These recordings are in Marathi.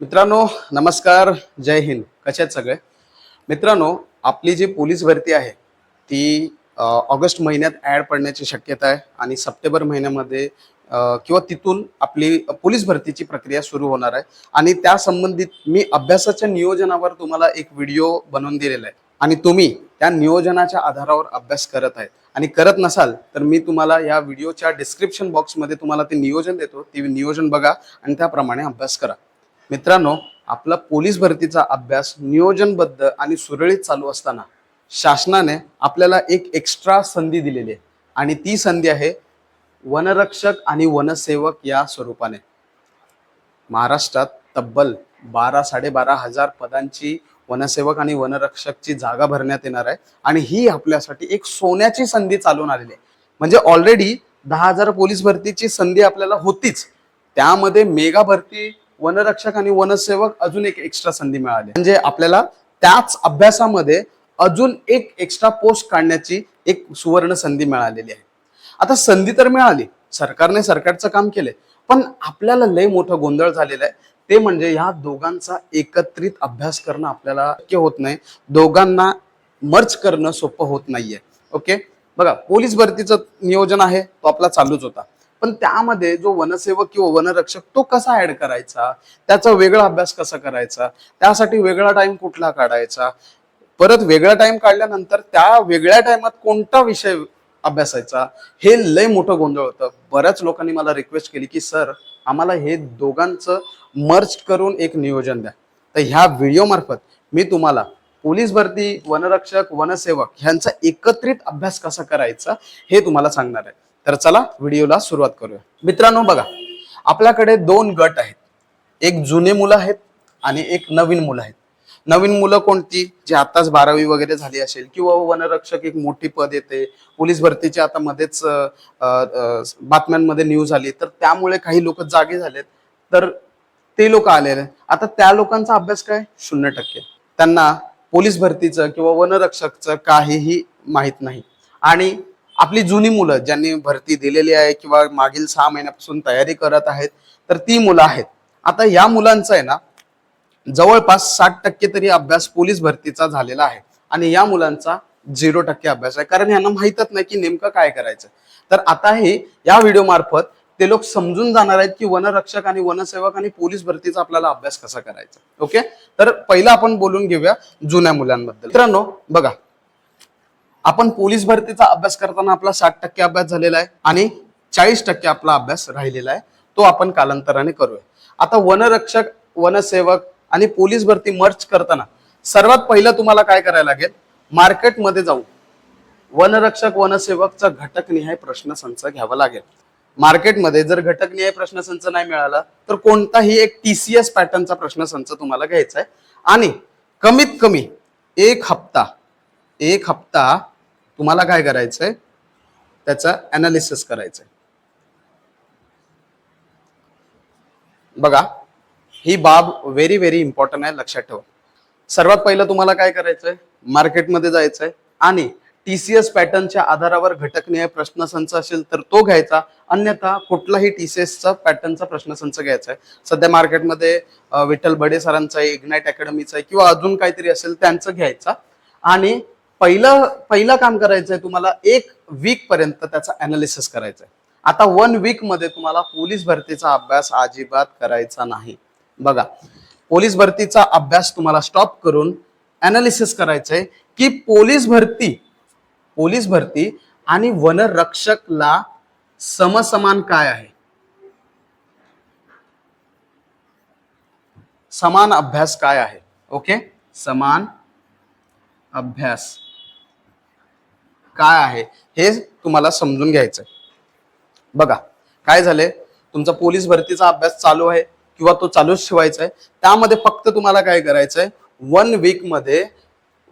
मित्रांनो नमस्कार जय हिंद. कसे आहेत सगळे? मित्रांनो आपली जी पोलीस भरती आहे ती ऑगस्ट महिन्यात ॲड पडण्याची शक्यता आहे आणि सप्टेंबर महिन्यामध्ये किंवा तिथून आपली पोलीस भरतीची प्रक्रिया सुरू होणार आहे. आणि त्या संबंधित मी अभ्यासाच्या नियोजनावर तुम्हाला एक व्हिडिओ बनवून दिलेला आहे. आणि तुम्ही त्या नियोजनाच्या आधारावर अभ्यास करत आहेत. आणि करत नसाल तर मी तुम्हाला या व्हिडिओच्या डिस्क्रिप्शन बॉक्समध्ये तुम्हाला ते नियोजन देतो. ते नियोजन बघा आणि त्याप्रमाणे अभ्यास करा. मित्रांनो आपला पोलीस भरतीचा अभ्यास नियोजनबद्ध आणि सुरळीत चालू असताना शासनाने आपल्याला एक एक्स्ट्रा संधी दिलेली आहे. आणि ती संधी आहे वनरक्षक आणि वनसेवक या स्वरूपाने. महाराष्ट्रात तब्बल बारा साडेबारा हजार पदांची वनसेवक आणि वनरक्षकची जागा भरण्यात येणार आहे. आणि ही आपल्यासाठी एक सोन्याची संधी चालून आलेली आहे. म्हणजे ऑलरेडी दहा हजार पोलीस भरतीची संधी आपल्याला होतीच. त्यामध्ये मेगा भरती वनरक्षक आणि वनसेवक अजून एक एक्स्ट्रा संधी मिळाली. म्हणजे आपल्याला त्याच अभ्यासामध्ये अजून एक एक्स्ट्रा पोस्ट काढण्याची एक सुवर्ण संधी मिळालेली आहे. आता संधी तर मिळाली. सरकारने सरकारचं काम केलंय. पण आपल्याला लय मोठं गोंधळ झालेला आहे. ते म्हणजे ह्या दोघांचा एकत्रित अभ्यास करणं आपल्याला शक्य होत नाही. दोघांना मर्च करणं सोपं होत नाहीये. ओके बघा पोलीस भरतीचं नियोजन आहे. तो आपला चालूच होता. पण त्यामध्ये जो वनसेवक किंवा वनरक्षक तो कसा ऍड करायचा? त्याचा वेगळा अभ्यास कसा करायचा? त्यासाठी वेगळा टाइम कुठला काढायचा? परत वेगळा टाइम काढल्यानंतर त्या वेगळ्या टाइमात कोणता विषय अभ्यासायचा? हे लय मोठं गोंधळ होतं. बऱ्याच लोकांनी मला रिक्वेस्ट केली की सर आम्हाला हे दोघांचं मर्ज करून एक नियोजन द्या. तर ह्या व्हिडिओ मार्फत मी तुम्हाला पोलीस भरती वनरक्षक वनसेवक ह्यांचा एकत्रित अभ्यास कसा करायचा हे तुम्हाला सांगणार आहे. तर चला व्हिडिओला सुरुवात करूया. मित्रांनो बघा आपल्याकडे दोन गट आहेत. एक जुने मुलं आहेत आणि एक नवीन मुलं आहेत. नवीन मुलं कोणती? जी आताच बारावी वगैरे झाली असेल किंवा वनरक्षक एक मोठी पद येते. पोलीस भरतीची आता मध्येच बातम्यांमध्ये न्यूज आली. तर त्यामुळे काही लोक जागे झालेत. तर ते लोक आलेले आता त्या लोकांचा अभ्यास काय? शून्य टक्के. त्यांना पोलीस भरतीचं किंवा वनरक्षकचं काहीही माहीत नाही. आणि आपली जुनी मुलं ज्यांनी भरती दिलेली आहे किंवा मागील सहा महिन्यापासून तयारी करत आहेत तर ती मुलं आहेत. आता या मुलांचं आहे ना जवळपास साठ टक्के तरी अभ्यास पोलीस भरतीचा झालेला आहे आणि या मुलांचा झिरो टक्के अभ्यास आहे. कारण यांना माहीतच नाही की नेमकं काय करायचं. तर आता हे या व्हिडिओ मार्फत ते लोक समजून जाणार आहेत की वनरक्षक आणि वनसेवक आणि पोलीस भरतीचा आपल्याला अभ्यास कसा करायचा. ओके तर पहिला आपण बोलून घेऊया जुन्या मुलांबद्दल. मित्रांनो बघा. आपण पोलीस भरतीचा अभ्यास करताना आपला साठ टक्के अभ्यास झालेला आहे आणि चाळीस टक्के आपला अभ्यास राहिलेला आहे. तो आपण कालांतराने करूया. आता वनरक्षक वनसेवक आणि पोलीस भरती मर्च करताना सर्वात पहिलं तुम्हाला काय करायला लागेल? मार्केटमध्ये जाऊन वनरक्षक वनसेवकचा घटकनिहाय प्रश्नसंच घ्यावा लागेल. मार्केटमध्ये जर घटकनिहाय प्रश्नसंच नाही मिळाला तर कोणताही एक टी सी एस पॅटर्नचा प्रश्नसंच तुम्हाला घ्यायचा आहे. आणि कमीत कमी एक हप्ता एक हप्ता तुम्हाला काय करायचंय? त्याचं अनालिसिस करायचंय. बघा ही बाब व्हेरी व्हेरी इम्पॉर्टंट आहे लक्षात ठेवा. सर्वात पहिलं तुम्हाला काय करायचंय? मार्केटमध्ये जायचंय आणि टीसीएस पॅटर्नच्या आधारावर घटकनीय प्रश्नसंच असेल तर तो घ्यायचा. अन्यथा कुठलाही टीसीएसचा पॅटर्नचा प्रश्नसंच घ्यायचा आहे. सध्या मार्केटमध्ये विठ्ठल बडे सरांचा आहे इग्नाइट अकॅडमीचा आहे किंवा अजून काहीतरी असेल त्यांचं घ्यायचा. आणि पहिलं पहिलं काम करायचं आहे तुम्हाला एक वीक पर्यंत त्याचा अनालिसिस करायचा आहे आता वन वीकमध्ये तुम्हाला पोलीस भरतीचा अभ्यास अजिबात करायचा नाही. बघा पोलीस भरतीचा अभ्यास तुम्हाला स्टॉप करून अनालिसिस करायचंय की पोलीस भरती पोलीस भरती आणि वनरक्षकला समसमान काय आहे? समान अभ्यास काय आहे? ओके समान अभ्यास. काय आहे हे तुम्हाला समजून घ्यायचंय. बघा काय झालंय तुमचा पोलीस भरतीचा अभ्यास चालू आहे किंवा तो चालूच ठेवायचा आहे त्यामध्ये फक्त तुम्हाला काय करायचंय? वन वीकमध्ये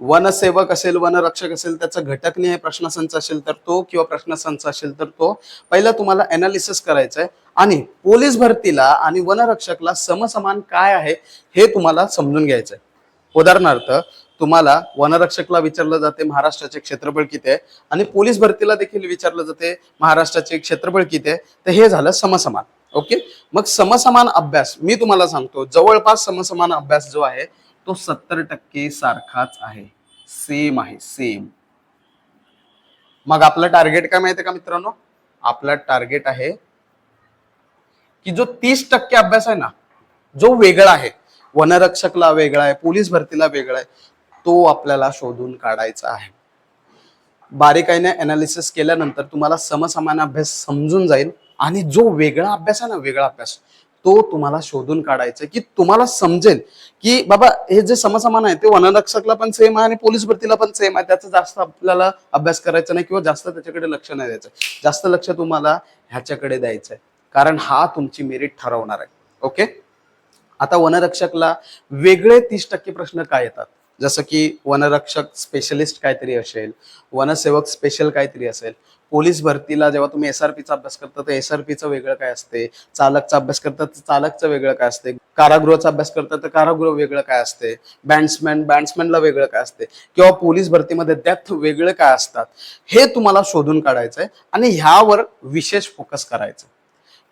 वनसेवक असेल वनरक्षक असेल त्याचा घटकनीय प्रश्नसंच असेल तर तो किंवा प्रश्नसंच असेल तर तो. पहिला तुम्हाला अनालिसिस करायचं आहे आणि पोलीस भरतीला आणि वनरक्षकला समसमान काय आहे हे तुम्हाला समजून घ्यायचं आहे उदाहरणार्थ तुम्हाला वनरक्षकला विचारलं जाते महाराष्ट्राचे क्षेत्रफळ किती आहे? आणि पोलीस भरतीला देखील विचारलं जाते महाराष्ट्राचे क्षेत्रफळ किती आहे? तर हे झालं समसमान ओके? मग समसमान अभ्यास मी तुम्हाला सांगतो जवळपास समसमान अभ्यास जो आहे तो सत्तर टक्के सारखाच आहे. सेम आहे सेम मग आपलं टार्गेट काय माहितीये का मित्रांनो? आपला टार्गेट आहे की जो तीस टक्के अभ्यास आहे ना जो वेगळा आहे वनरक्षकला वेगळा आहे पोलीस भरतीला वेगळा आहे तो आपल्याला शोधून काढायचा आहे. बारीकाईने अनालिसिस केल्यानंतर तुम्हाला समसमान अभ्यास समजून जाईल आणि जो वेगळा अभ्यास आहे ना वेगळा अभ्यास तो तुम्हाला शोधून काढायचा आहे, की तुम्हाला समजेल की बाबा हे जे समसमान आहे ते वनरक्षकला पण सेम आहे आणि पोलीस भरतीला पण सेम आहे. त्याचा जास्त आपल्याला अभ्यास करायचा नाही किंवा जास्त त्याच्याकडे लक्ष नाही द्यायचं. जास्त लक्ष तुम्हाला ह्याच्याकडे द्यायचं आहे. कारण हा तुमची मेरिट ठरवणार आहे. ओके आता वनरक्षकला वेगळे तीस टक्के प्रश्न काय येतात? जसं की वनरक्षक स्पेशलिस्ट काहीतरी असेल वनसेवक स्पेशल काहीतरी असेल पोलीस भरतीला जेव्हा तुम्ही एस आर पीचा अभ्यास करता तर एस आर पीचं वेगळं काय असते? चालकचा अभ्यास करता तर चालकचं वेगळं काय असते? कारागृहाचा अभ्यास करता तर कारागृह वेगळं काय असते? बँड्समॅन बँड्समॅनला वेगळं काय असते? किंवा पोलीस भरतीमध्ये त्यात वेगळं काय असतात? हे तुम्हाला शोधून काढायचं आहे आणि ह्यावर विशेष फोकस करायचं.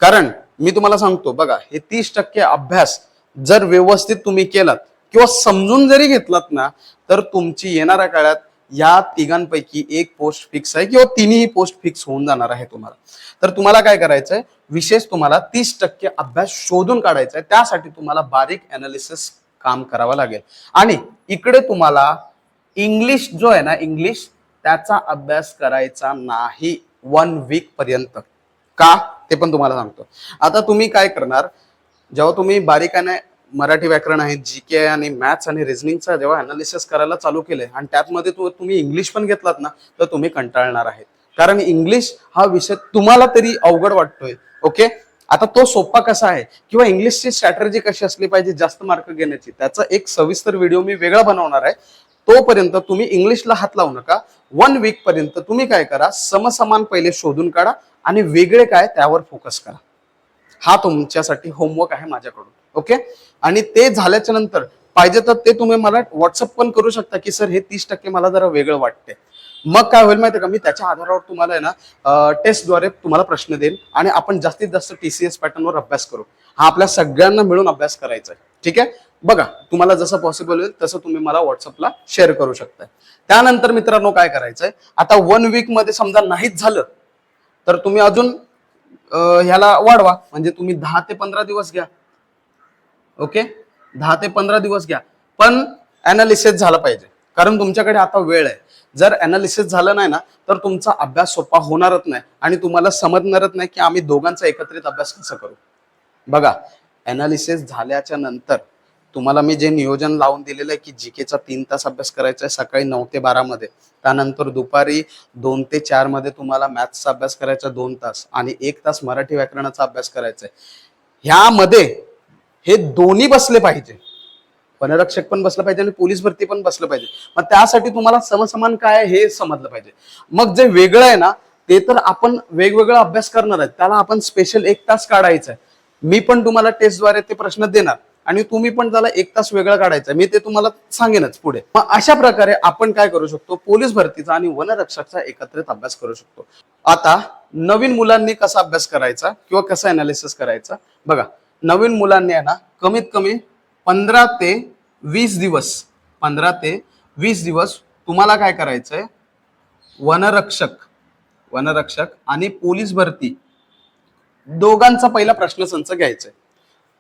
कारण मी तुम्हाला सांगतो बघा हे तीस टक्के अभ्यास जर व्यवस्थित तुम्ही केलात किंवा समजून जरी घेतलात ना तर तुमची येणाऱ्या काळात या तिघांपैकी एक पोस्ट फिक्स आहे किंवा तिन्ही पोस्ट फिक्स होऊन जाणार आहे तुम्हाला. तर तुम्हाला काय करायचंय? विशेष तुम्हाला तीस टक्के अभ्यास शोधून काढायचा आहे त्यासाठी तुम्हाला बारीक अनालिसिस काम करावं लागेल. आणि इकडे तुम्हाला इंग्लिश जो आहे ना इंग्लिश त्याचा अभ्यास करायचा नाही वन वीक पर्यंत. का? ते पण तुम्हाला सांगतो. आता तुम्ही काय करणार? जेव्हा तुम्ही बारीकाने मराठी व्याकरण आहे जी के आणि मॅथ्स आणि रिझनिंगचा जेव्हा अनालिसिस करायला चालू केलंय आणि त्यातमध्ये तू तुम्ही इंग्लिश पण घेतलात ना तर तुम्ही कंटाळणार आहेत. कारण इंग्लिश हा विषय तुम्हाला तरी अवघड वाटतोय ओके आता तो सोपा कसा आहे? किंवा इंग्लिशची स्ट्रॅटर्जी कशी असली पाहिजे जास्त मार्क घेण्याची? त्याचा एक सविस्तर व्हिडिओ मी वेगळा बनवणार आहे. तोपर्यंत तुम्ही इंग्लिशला हात लावू नका. वन वीक पर्यंत तुम्ही काय करा समसमान पहिले शोधून काढा आणि वेगळे काय त्यावर फोकस करा. हा तुमच्यासाठी होमवर्क आहे माझ्याकडून. ओके? आणि ते झाल्याच्यानंतर पाहिजे तर ते तुम्ही मला व्हॉट्सअप पण करू शकता की सर हे तीस टक्के मला जरा वेगळं वाटते मग काय होईल माहिती का? मी त्याच्या आधारावर तुम्हाला आहे ना टेस्टद्वारे तुम्हाला प्रश्न देईन आणि आपण जास्तीत जास्त टीसीएस पॅटर्नवर अभ्यास करू. हा आपल्या सगळ्यांना मिळून अभ्यास करायचा आहे ठीक आहे? बघा तुम्हाला जसं पॉसिबल होईल तसं तुम्ही मला व्हॉट्सअपला शेअर करू शकता त्यानंतर मित्रांनो काय करायचंय? आता वन वीकमध्ये समजा नाहीच झालं तर तुम्ही अजून ह्याला वाढवा. म्हणजे तुम्ही दहा ते पंधरा दिवस घ्या. ओके? दहा ते पंधरा दिवस घ्या. पण अनालिसिस झालं पाहिजे. कारण तुमच्याकडे आता वेळ आहे. जर अनालिसिस झालं नाही ना तर तुमचा अभ्यास सोपा होणारच नाही आणि तुम्हाला समजणारच नाही की आम्ही दोघांचा एकत्रित अभ्यास कसा करू. बघा अनालिसिस झाल्याच्यानंतर तुम्हाला मी जे नियोजन लावून दिलेलं आहे की जीकेचा तीन तास अभ्यास करायचा आहे सकाळी नऊ ते बारा मध्ये. त्यानंतर दुपारी दोन ते चारमध्ये तुम्हाला मॅथ्सचा अभ्यास करायचा दोन तास आणि एक तास मराठी व्याकरणाचा अभ्यास करायचा आहे. ह्यामध्ये हे दोन्ही बसले पाहिजे. वनरक्षक पण बसलं पाहिजे आणि पोलीस भरती पण बसलं पाहिजे. मग त्यासाठी तुम्हाला समसमान काय आहे हे समजलं पाहिजे. मग जे वेगळं आहे ना ते तर आपण वेगवेगळा अभ्यास करणार आहे त्याला आपण स्पेशल एक तास काढायचा आहे. मी पण तुम्हाला टेस्टद्वारे ते प्रश्न देणार आणि तुम्ही पण त्याला एक तास वेगळा काढायचा मी ते तुम्हाला सांगेनच पुढे. मग अशा प्रकारे आपण काय करू शकतो? पोलीस भरतीचा आणि वनरक्षकचा एकत्रित अभ्यास करू शकतो. आता नवीन मुलांनी कसा अभ्यास करायचा किंवा कसा अनालिसिस करायचा? बघा नवीन मुलांनी आहे ना कमीत कमी पंधरा ते वीस दिवस पंधरा ते वीस दिवस तुम्हाला काय करायचंय? वनरक्षक वनरक्षक आणि पोलीस भरती. दोघांचा पहिला प्रश्नसंच घ्यायचा आहे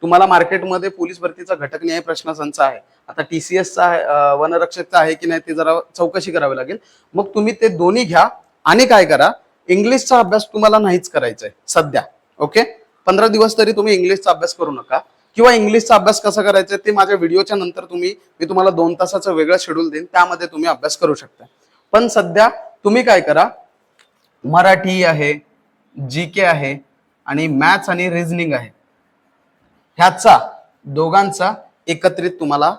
तुम्हाला मार्केटमध्ये पोलीस भरतीचा घटक घटकनिहाय प्रश्नसंच आहे. आता टी सी आहे वनरक्षकचा आहे की नाही ते जरा चौकशी करावी लागेल. मग तुम्ही ते दोन्ही घ्या आणि काय करा इंग्लिशचा अभ्यास तुम्हाला नाहीच करायचा आहे सध्या ओके? पंधरा दिवस तरी तुम्ही इंग्लिशचा अभ्यास करू नका. किंवा इंग्लिशचा अभ्यास कसा करायचा ते माझ्या व्हिडिओच्या नंतर तुम्ही मी तुम्हाला दोन तासाचं वेगळं शेड्यूल देईन त्यामध्ये तुम्ही अभ्यास करू शकता. पण सध्या तुम्ही काय करा मराठी आहे जी के आहे आणि मॅथ्स आणि रिझनिंग आहे. ह्याचा दोघांचा एकत्रित तुम्हाला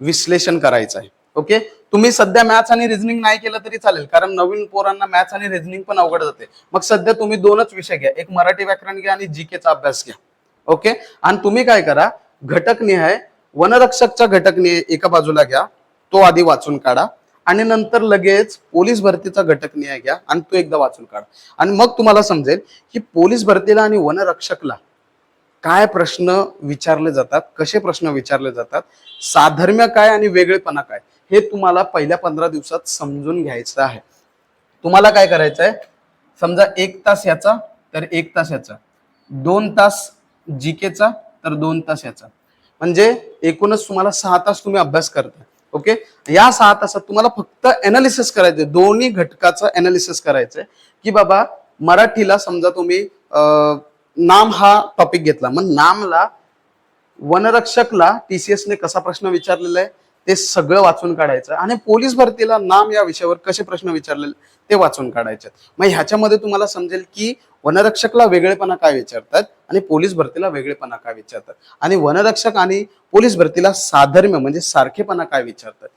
विश्लेषण करायचं आहे. ओके तुम्ही सध्या मॅथ्स आणि रिझनिंग नाही केलं तरी चालेल कारण नवीन पोरांना मॅथ्स आणि रिझनिंग पण अवघड जाते. मग सध्या तुम्ही दोनच विषय घ्या. एक मराठी व्याकरण घ्या आणि जी केचा अभ्यास घ्या. ओके आणि तुम्ही काय करा घटक निहाय वनरक्षकचा घटक निहाय एका बाजूला घ्या तो आधी वाचून काढा आणि नंतर लगेच पोलीस भरतीचा घटक निहाय घ्या आणि तो एकदा वाचून काढा. आणि मग तुम्हाला समजेल की पोलीस भरतीला आणि वनरक्षकला काय प्रश्न विचारले जातात कसे प्रश्न विचारले जातात साधर्म्य काय आणि वेगळेपणा काय? हे तुम्हाला पहिल्या पंधरा दिवसात समजून घ्यायचं आहे. तुम्हाला काय करायचं आहे समजा एक तास याचा तर एक तास याचा. दोन तास जीकेचा तर दोन तास याचा. म्हणजे एकूणच तुम्हाला सहा तास तुम्ही अभ्यास करता ओके? या सहा तासात तुम्हाला फक्त अनालिसिस करायचं दोन्ही घटकाचं अनालिसिस करायचंय. की बाबा मराठीला समजा तुम्ही नाम हा टॉपिक घेतला. मग नामला वनरक्षकला टीसीएसने कसा प्रश्न विचारलेला आहे? ते सगळं वाचून काढायचं आणि पोलीस भरतीला नाम या विषयावर कसे प्रश्न विचारलेले ते वाचून काढायचे. मग ह्याच्यामध्ये तुम्हाला समजेल की वनरक्षकला वेगळेपणा काय विचारतात आणि पोलीस भरतीला वेगळेपणा काय विचारतात? आणि वनरक्षक आणि पोलीस भरतीला साधर्म्य म्हणजे सारखेपणा काय विचारतात?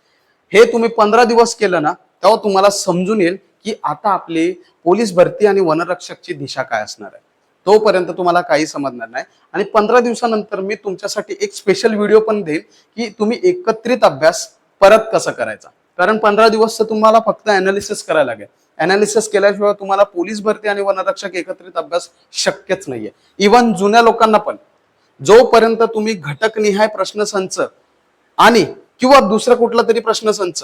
हे तुम्ही पंधरा दिवस केलं ना तेव्हा तुम्हाला समजून येईल की आता आपली पोलीस भरती आणि वनरक्षकची दिशा काय असणार आहे. तोपर्यंत तुम्हाला काही समजणार नाही. आणि पंधरा दिवसानंतर मी तुमच्यासाठी एक स्पेशल व्हिडिओ पण देईन की तुम्ही एकत्रित अभ्यास परत कसं करायचा. कारण पंधरा दिवस तर तुम्हाला फक्त अनालिसिस करायला लागेल. अनालिसिस केल्याशिवाय तुम्हाला पोलीस भरती आणि वनरक्षक एकत्रित अभ्यास शक्यच नाहीये. इवन जुन्या लोकांना पण. जोपर्यंत तुम्ही घटकनिहाय प्रश्नसंच आणि किंवा दुसरा कुठला तरी प्रश्नसंच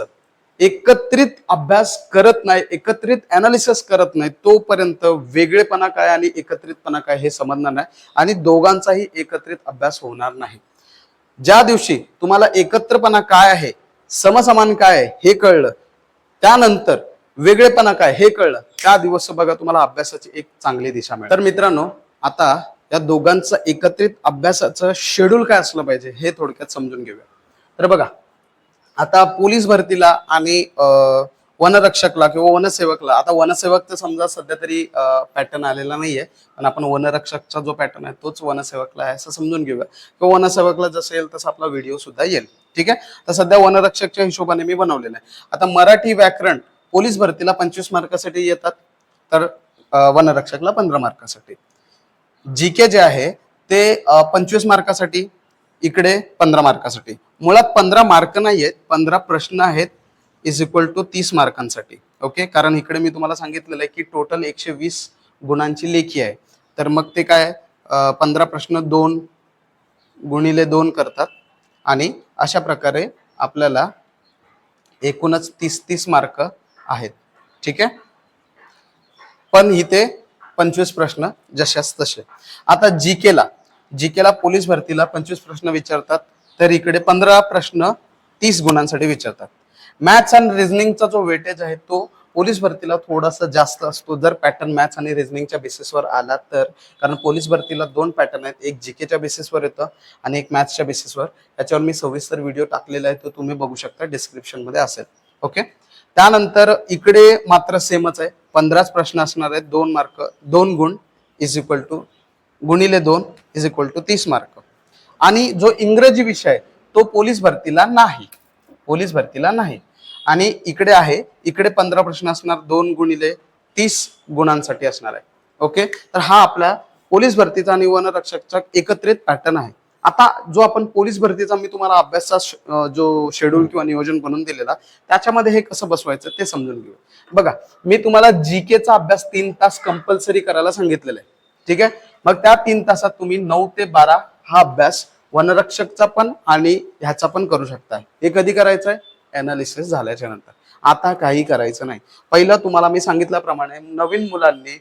एकत्रित अभ्यास करत नाही एकत्रित अनालिसिस करत नाही तोपर्यंत वेगळेपणा काय आणि एकत्रितपणा काय हे समजणार नाही आणि दोघांचाही एकत्रित अभ्यास होणार नाही. ज्या दिवशी तुम्हाला एकत्रपणा काय आहे समसमान काय आहे हे कळलं त्यानंतर वेगळेपणा काय हे कळलं त्या दिवस बघा तुम्हाला अभ्यासाची एक चांगली दिशा मिळेल. तर मित्रांनो आता या दोघांचं एकत्रित अभ्यासाचं शेड्यूल काय असलं पाहिजे हे थोडक्यात समजून घेऊया. तर बघा आता पोलीस भरतीला आणि वनरक्षकला किंवा वनसेवकला आता वनसेवक तर समजा सध्या तरी पॅटर्न आलेला नाहीये पण आपण वनरक्षकचा जो पॅटर्न आहे तोच वनसेवकला आहे असं समजून घेऊया. किंवा वनसेवकला जसं येईल तसा आपला व्हिडिओ सुद्धा येईल. ठीक आहे? तर सध्या वनरक्षकच्या हिशोबाने मी बनवलेलं आहे. आता मराठी व्याकरण पोलीस भरतीला पंचवीस मार्कासाठी येतात तर वनरक्षकला पंधरा मार्कासाठी. जी के जे आहे ते पंचवीस मार्कासाठी इकडे पंधरा मार्कासाठी. मुळात पंधरा मार्क नाही आहेत पंधरा प्रश्न आहेत इज इक्वल टू तीस मार्कांसाठी. ओके कारण इकडे मी तुम्हाला सांगितलेलं आहे की टोटल एकशे वीस गुणांची लेखी आहे. तर मग ते काय? पंधरा प्रश्न दोन गुणिले दोन करतात. आणि अशा प्रकारे आपल्याला एकूणच तीस तीस मार्क आहेत. ठीक आहे? पण इथे पंचवीस प्रश्न जशाच तसे. आता जी केला जी केला पोलीस भरतीला पंचवीस प्रश्न विचारतात तर इकडे पंधरा प्रश्न तीस गुणांसाठी विचारतात. मॅथ्स अँड रिझनिंगचा जो वेटेज आहे तो पोलीस भरतीला थोडासा जास्त असतो. जर पॅटर्न मॅथ्स आणि रिझनिंगच्या बेसिसवर आला तर कारण पोलीस भरतीला दोन पॅटर्न आहेत. एक जीकेच्या बेसिसवर येतं आणि एक मॅथ्सच्या बेसिसवर त्याच्यावर मी सविस्तर व्हिडिओ टाकलेला आहे तो तुम्ही बघू शकता. डिस्क्रिप्शनमध्ये असेल. ओके त्यानंतर इकडे मात्र सेमच आहे. पंधराच प्रश्न असणार आहेत. दोन मार्क दोन गुण इज इक्वल टू गुणिले दोन इज इक्वल टू तीस मार्क आणि जो इंग्रजी विषय आहे तो पोलीस भरतीला नाही. पोलीस भरतीला नाही. आणि इकडे आहे इकडे पंधरा प्रश्न असणार दोन गुणिले तीस गुणांसाठी असणार आहे. ओके तर हा आपला पोलीस भरतीचा आणि वनरक्षकचा एकत्रित पॅटर्न आहे. आता जो आपण पोलीस भरतीचा मी तुम्हाला अभ्यासचा जो शेड्यूल किंवा नियोजन बनवून दिलेला त्याच्यामध्ये हे कसं बसवायचं ते समजून घेऊ. बघा मी तुम्हाला जी केचा अभ्यास तीन तास कंपल्सरी करायला सांगितलेला आहे. ठीक आहे? मग त्या तीन तासात तुम्ही नऊ ते बारा हा अभ्यास वनरक्षकचा पण आणि ह्याचा पण करू शकता हे कधी करायचं आहे अनालिसिस झाल्याच्यानंतर. आता काही करायचं नाही. पहिलं तुम्हाला मी सांगितल्याप्रमाणे नवीन मुलांनी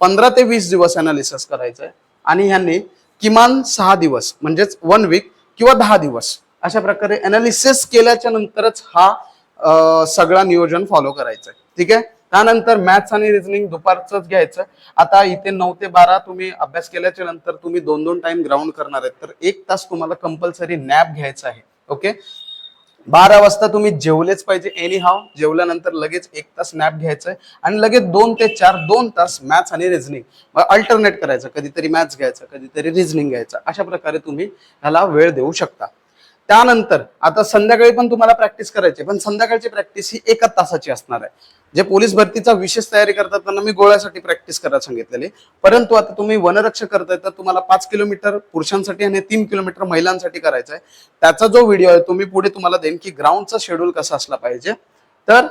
पंधरा ते वीस दिवस अनालिसिस करायचं आहे आणि ह्यांनी किमान सहा दिवस म्हणजेच वन वीक किंवा दहा दिवस अशा प्रकारे अनालिसिस केल्याच्या नंतरच हा सगळा नियोजन फॉलो करायचं आहे ठीक आहे? त्यानंतर मॅथ्स आणि रिझनिंग दुपारचंच घ्यायचं. आता इथे नऊ ते बारा तुम्ही अभ्यास केल्याच्यानंतर तुम्ही दोन दोन टाइम ग्राउंड करणार आहेत. तर एक तास तुम्हाला कंपल्सरी नॅप घ्यायचा आहे. ओके बारा वाजता तुम्ही जेवलेच पाहिजे. एनी हाव जेवल्यानंतर लगेच एक तास नॅप घ्यायचं आहे. आणि लगेच दोन ते चार दोन तास मॅथ्स आणि रिझनिंग अल्टरनेट करायचं. कधीतरी मॅथ्स घ्यायचं कधीतरी रिझनिंग घ्यायचं. अशा प्रकारे तुम्ही ह्याला वेळ देऊ शकता. त्यानंतर आता संध्याकाळी पण तुम्हाला प्रॅक्टिस करायची आहे, पण संध्याकाळची प्रॅक्टिस ही एका तासाची असणार आहे. जे पोलीस भरतीचा विशेष तयारी करतात त्यांना मी गोळ्यासाठी प्रॅक्टिस करायला सांगितलेली. परंतु आता तुम्ही वनरक्षक करताय तर तुम्हाला पाच किलोमीटर पुरुषांसाठी आणि तीन किलोमीटर महिलांसाठी करायचं आहे. त्याचा जो व्हिडिओ आहे तो मी पुढे तुम्हाला देईन की ग्राउंडचा शेड्यूल कसा असला पाहिजे. तर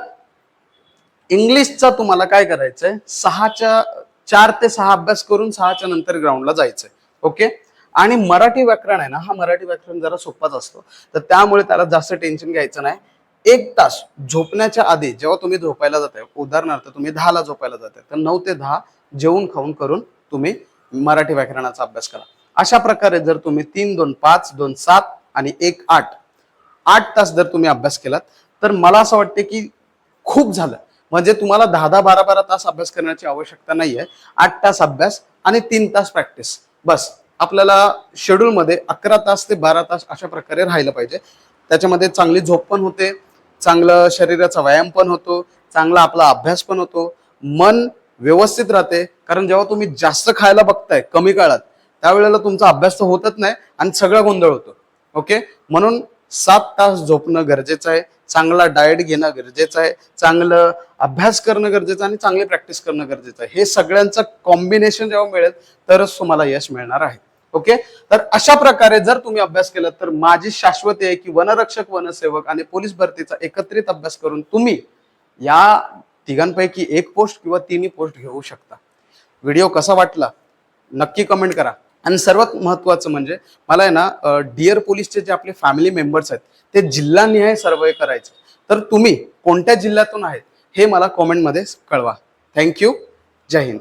इंग्लिशचा तुम्हाला काय करायचंय? सहाच्या चार ते सहा अभ्यास करून सहाच्या नंतर ग्राउंडला जायचंय. ओके आणि मराठी व्याकरण आहे ना हा मराठी व्याकरण जरा सोपाच असतो. तर त्यामुळे त्याला जास्त टेन्शन घ्यायचं नाही. एक तास झोपण्याच्या आधी जेव्हा तुम्ही झोपायला जाताय उदाहरणार्थ तुम्ही दहाला झोपायला जाताय तर नऊ ते दहा जेवून खाऊन करून तुम्ही मराठी व्याकरणाचा अभ्यास करा. अशा प्रकारे जर तुम्ही तीन दोन पाच दोन सात आणि एक आठ आठ तास जर तुम्ही अभ्यास केलात तर मला असं वाटते की खूप झालं. म्हणजे तुम्हाला दहा दहा बारा बारा तास अभ्यास करण्याची आवश्यकता नाहीये. आठ तास अभ्यास आणि तीन तास प्रॅक्टिस बस. आपल्याला शेड्यूलमध्ये अकरा तास ते बारा तास अशा प्रकारे राहिलं पाहिजे. त्याच्यामध्ये चांगली झोप पण होते चांगलं शरीराचा व्यायाम पण होतो चांगला आपला अभ्यास पण होतो. मन व्यवस्थित राहते कारण जेव्हा तुम्ही जास्त खायला बघताय कमी काळात त्यावेळेला तुमचा अभ्यास तर होतच नाही आणि सगळा गोंधळ होतो. ओके? म्हणून सात तास झोपणं गरजेचं आहे. चांगला डाएट घेणं गरजेचं आहे. चांगलं अभ्यास करणं गरजेचं आणि चांगली प्रॅक्टिस करणं गरजेचं आहे. हे सगळ्यांचं कॉम्बिनेशन जेव्हा मिळेल तरच तुम्हाला यश मिळणार आहे. ओके तर अशा प्रकारे जर तुम्ही अभ्यास केला तर माझी शाश्वती आहे की वनरक्षक वनसेवक आणि पोलीस भरतीचा एकत्रित अभ्यास करून तुम्ही या तिघांपैकी एक पोस्ट किंवा तिन्ही पोस्ट घेऊ शकता. व्हिडिओ कसा वाटला? नक्की कमेंट करा. आणि सर्वात महत्वाचं म्हणजे मला आहे ना डिअर पोलीसचे जे आपले फॅमिली मेंबर्स आहेत ते जिल्हानिहाय सर्वे करायचे. तर तुम्ही कोणत्या जिल्ह्यातून आहेत हे मला कॉमेंटमध्ये कळवा. थँक्यू जय हिंद.